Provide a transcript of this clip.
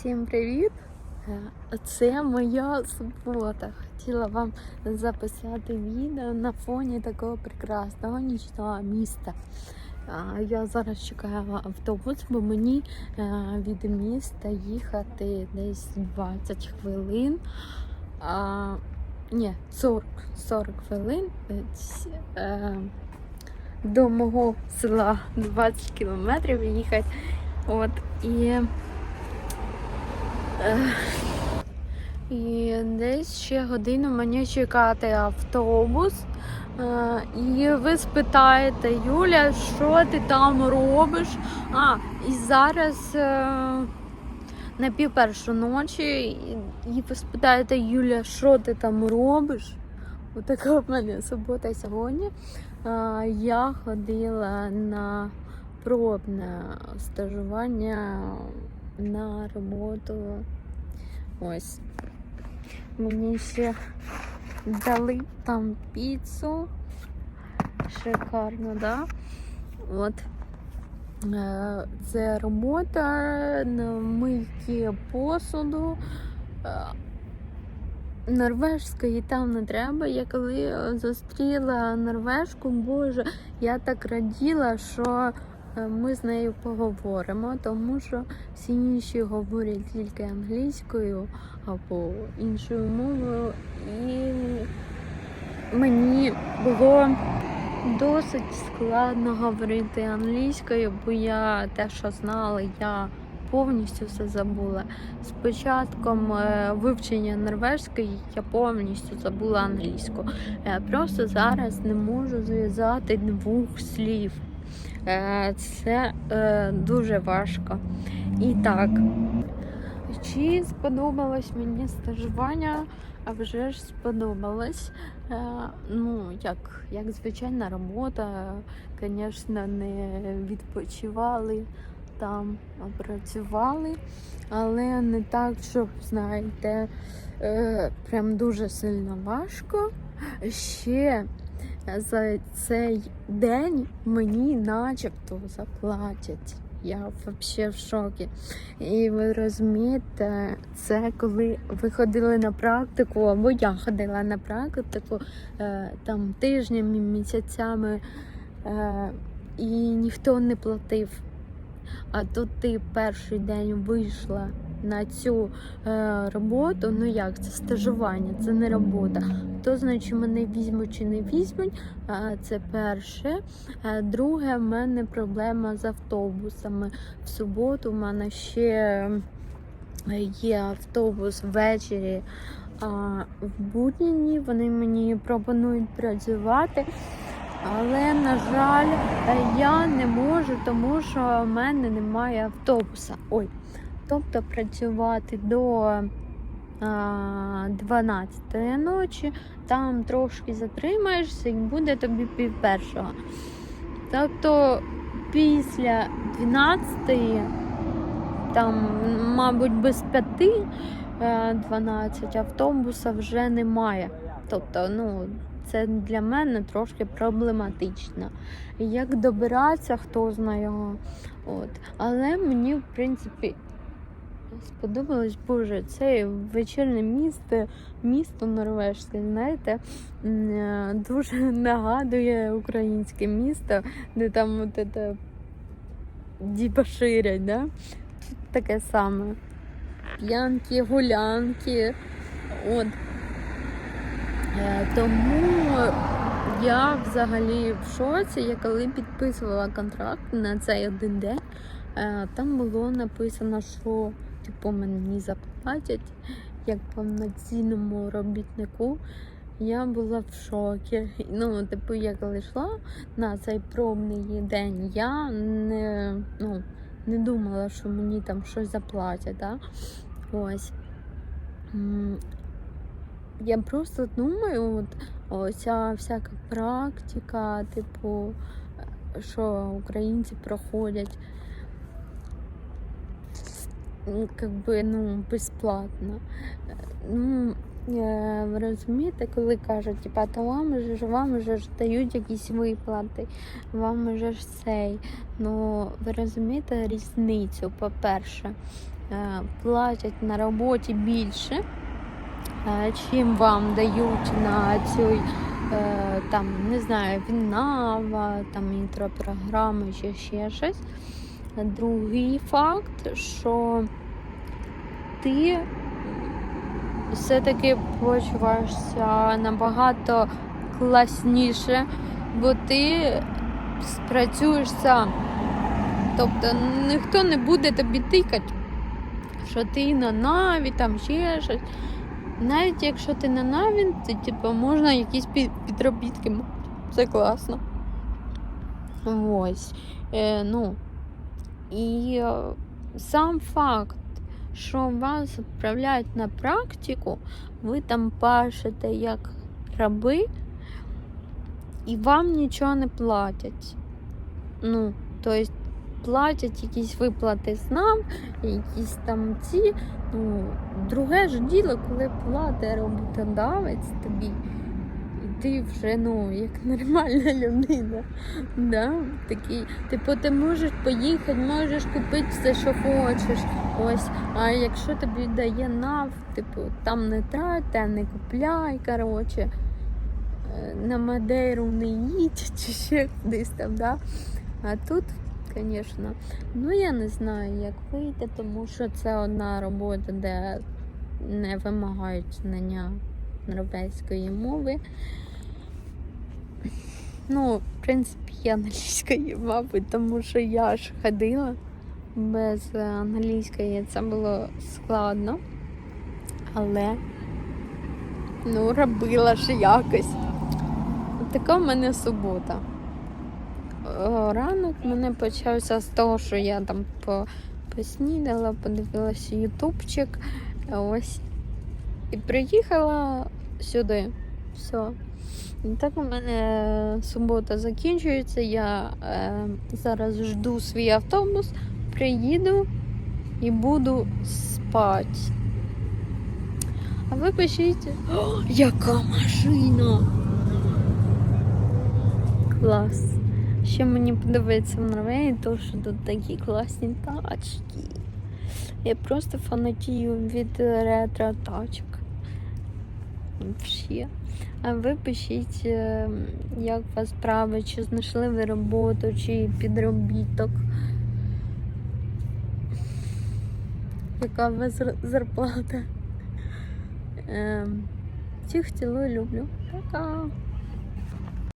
Всім привіт! Е, Це моя субота. Хотіла вам записати відео на фоні такого прекрасного нічного міста. Я зараз чекаю автобус, бо мені е, від міста їхати десь 20 хвилин. Ні, 40, 40 хвилин. Е, До мого села 20 кілометрів їхати. От і. Е, І десь ще годину мені чекати автобус. Е, І ви спитаєте, Юля, що ти там робиш? А, і зараз е, на пів першу ночі, і- ви спитаєте, Юля, що ти там робиш? Отака в мене субота сьогодні. Я ходила на пробне стажування на роботу. Ось. Мені ще дали там піцу. Шикарно, да? От. Е, Це робота на мийки посуду. Е, Норвежської там не треба. Я коли зустріла норвежку, боже, я так раділа, що ми з нею поговоримо, тому що всі інші говорять тільки англійською або іншою мовою, і мені було досить складно говорити англійською, бо я те, що знала, я повністю все забула. З початком е, вивчення норвежської я повністю забула англійську. Я просто зараз не можу зв'язати двох слів. Е, Це е, дуже важко. І так, чи сподобалось мені стажування? А вже ж сподобалось. Е, Ну, як, як звичайна робота, звісно, не відпочивали там, а працювали, але не так, щоб, знаєте, прям дуже сильно важко. Ще за цей день мені начебто заплатять. Я взагалі в шокі. І ви розумієте, це коли ви ходили на практику, або я ходила на практику е, там тижнями, місяцями, е, і ніхто не платив. А тут ти перший день вийшла на цю е, роботу. Ну як це стажування, це не робота. То значить мене візьмуть чи не візьмуть. А, це перше. А, друге, в мене проблема з автобусами. В суботу в мене ще е, є автобус ввечері. А в будні дні вони мені пропонують працювати. Але, на жаль, е, я не можу, тому що в мене немає автобуса. Ой, тобто працювати до а, 12 ночі, там трошки затримаєшся і буде тобі пів першого. Тобто після 12, там, мабуть, без 5 е, 12 автобуса вже немає. Тобто, ну, це для мене трошки проблематично. Як добиратися, хто знає його. От. Але мені, в принципі, сподобалось, боже, це вечірнє місто, місто норвежське, знаєте, е, дуже нагадує українське місто, де там от це дібаширять, да? Тут таке саме. П'янки, гулянки. От. Е, Тому я взагалі в шоці. Я коли підписувала контракт на цей один день, е, там було написано, що типу мені заплатять як повноцінному робітнику. Я була в шокі. Ну, типу, я коли йшла на цей пробний день, я не, ну, не думала, що мені там щось заплатять. Да? Ось. Я просто думаю, от оця всяка практика, типу, що українці проходять, как би, ну, безплатно. Ну, ви розумієте, коли кажуть, типа, та вам же ж вам же ж дають якісь виплати, вам же ж цей. Ну, ви розумієте різницю, по-перше. е, платять на роботі більше, е, чим вам дають на цій, е, там, не знаю, Віннава, там інтропрограми чи ще щось. Другий факт, що ти все-таки почуваєшся набагато класніше, бо ти спрацюєш сам. Тобто ніхто не буде тобі тикати, що ти на наві, там ще щось. Навіть якщо ти на наві, то типу, можна якісь під- підробітки. Це класно. Ось. Е, ну, і е, сам факт, що вас відправляють на практику, ви там пашете як раби, і вам нічого не платять. Ну, тобто платять якісь виплати з нам, якісь там ці. Ну, друге ж діло, коли платить роботодавець тобі, ти вже ну, як нормальна людина. Да? Такий, типу, ти можеш поїхати, можеш купити все, що хочеш. Ось. А якщо тобі дає нав, типу, там не трать, не купляй, коротше. Е, На Мадейру не їдь чи ще кудись там, да? А тут, звісно, ну я не знаю, як вийти, тому що це одна робота, де не вимагають знання норвезької мови. Ну, в принципі, я англійської, мабуть, тому що я ж ходила без е, англійської, це було складно. Але ну, робила ж якось. Така в мене субота. Е, Ранок мене почався з того, що я там по, поснідала, подивилася ютубчик. Ось. І приїхала сюди. Все. Так у мене субота закінчується. Я е, зараз жду свій автобус, приїду і буду спати. А ви пишіть, О, яка машина! Клас. Ще мені подобається в Норвегії, то що тут такі класні тачки. Я просто фанатію від ретро тачок. Вообще. А ви пишіть, як у вас справи, чи знайшли ви роботу, чи підробіток. Яка у вас зарплата? Ем, Всіх цілую, люблю. Пока!